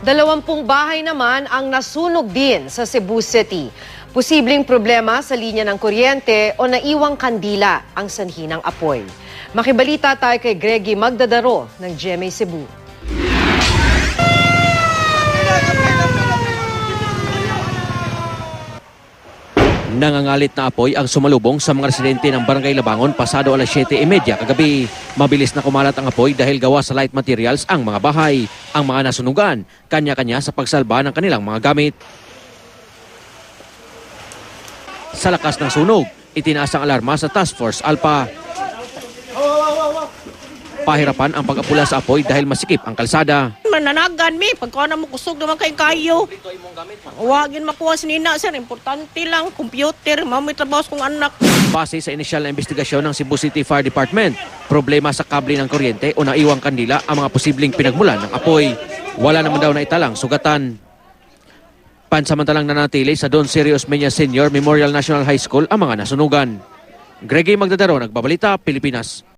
Dalawampung bahay naman ang nasunog din sa Cebu City. Posibleng problema sa linya ng kuryente o naiwang kandila ang sanhi ng apoy. Makibalita tayo kay Greggy Magdadaro ng GMA Cebu. Nangangalit na apoy ang sumalubong sa mga residente ng Barangay Labangon pasado alas 7.30 kagabi. Mabilis na kumalat ang apoy dahil gawa sa light materials ang mga bahay. Ang mga nasunugan, kanya-kanya sa pagsalba ng kanilang mga gamit. Sa lakas ng sunog, itinaas ang alarma sa Task Force Alpha. Pahirapan ang pag-apula sa apoy dahil masikip ang kalsada. mananagan mi pagkuha na mo kusog naman kay kayo wagin makuha sinina sir importante lang computer mamay trabaho kong anak Base sa inisyal na investigasyon ng Cebu City Fire Department, problema sa kable ng kuryente o naiwang kandila ang mga posibleng pinagmulan ng apoy. Wala naman daw na italang sugatan. Pansamantalang nanatili sa Don Sirius Menya Senior Memorial National High School ang mga nasunugan. Greggy Magdadaro, Nagbabalita, Pilipinas.